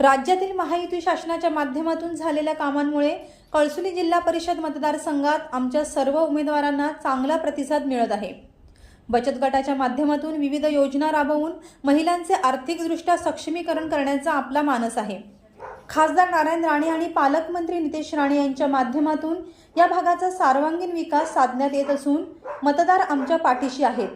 राज्यातील महायुती शासनाच्या माध्यमातून झालेल्या कामांमुळे कळसुली जिल्हा परिषद मतदारसंघात आमच्या सर्व उमेदवारांना चांगला प्रतिसाद मिळत आहे. बचत गटाच्या माध्यमातून विविध योजना राबवून महिलांचे आर्थिकदृष्ट्या सक्षमीकरण करण्याचा आपला मानस आहे. खासदार नारायण राणे आणि पालकमंत्री नितेश राणे यांच्या माध्यमातून या भागाचा सर्वांगीण विकास साधण्यात येत असून मतदार आमच्या पाठीशी आहेत.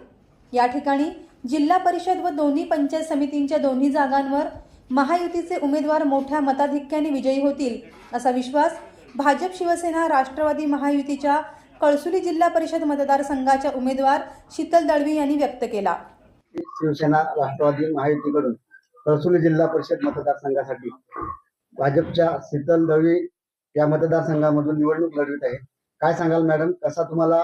या ठिकाणी जिल्हा परिषद व दोन्ही पंचायत समितींच्या दोन्ही जागांवर महायुतीचे उमेदवार मोठ्या मताधिक्याने विजयी होतील असा विश्वास भाजप शिवसेना राष्ट्रवादी महायुतीच्या कळसुली जिल्हा परिषद मतदारसंघाच्या उमेदवार शीतल दळवी यांनी व्यक्त केला. शिवसेना राष्ट्रवादी महायुतीकडून कळसुली जिल्हा परिषद मतदारसंघासाठी भाजपच्या शीतल दळवी या मतदारसंघामधून निवडणूक लढवित आहे काय सांगाल मॅडम? कसा तुम्हाला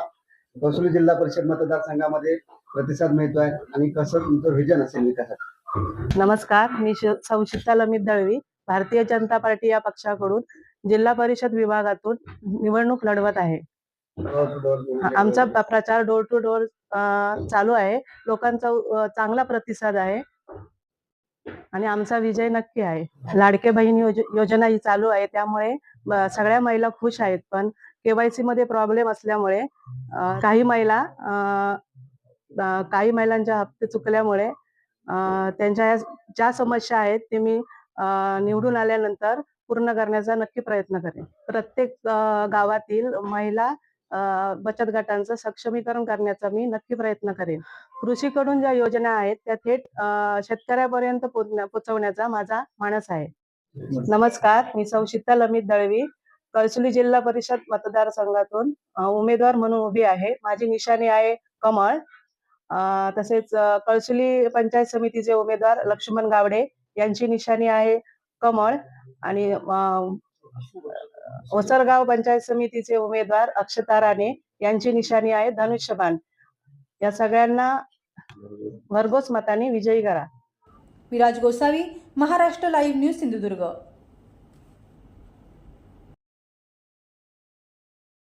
कळसुली जिल्हा परिषद मतदारसंघामध्ये प्रतिसाद मिळतोय आणि कसं तुमचं व्हिजन असेल विकासात नमस्कार मी शि- लमित दळवी भारतीय जनता पार्टी या पक्षाकडून जिल्हा परिषद विभागातून निवडणूक लढवत आहे. आमचा प्रचार डोर टू डोर चालू आहे. लोकांचा चांगला प्रतिसाद आहे. आणि आमचा विजय नक्की आहे. लाडके बहीण योजना ही चालू आहे. त्यामुळे सगळ्या महिला खुश आहेत. पण केवायसी मध्ये प्रॉब्लेम असल्यामुळे काही महिला काही महिलांच्या हप्ते चुकल्यामुळे त्यांच्या ज्या समस्या आहेत ते मी अ, निवडून आल्यानंतर पूर्ण करण्याचा नक्की प्रयत्न करेन. प्रत्येक गावातील महिला अ, बचत गटांचं सक्षमीकरण करण्याचा मी नक्की प्रयत्न करेन. कृषीकडून ज्या योजना आहेत त्या थेट शेतकऱ्यापर्यंत पोचवण्याचा पोहोचवण्याचा माझा मानस आहे. नमस्कार मी सौ शीतल अमित दळवी कळसुली जिल्हा परिषद मतदारसंघातून उमेदवार म्हणून उभी आहे. माझी निशाणी आहे कमळ. तसेच कळसुली पंचायत समितीचे उमेदवार लक्ष्मण गावडे यांची निशाणी आहे कमळ आणि ओसरगाव पंचायत समितीचे उमेदवार अक्षता राणे यांची निशाणी आहे धनुष्यबाण या सगळ्यांना भरघोस मताने विजयी करा. Viraj Gosavi Maharashtra live news Sindhudurg.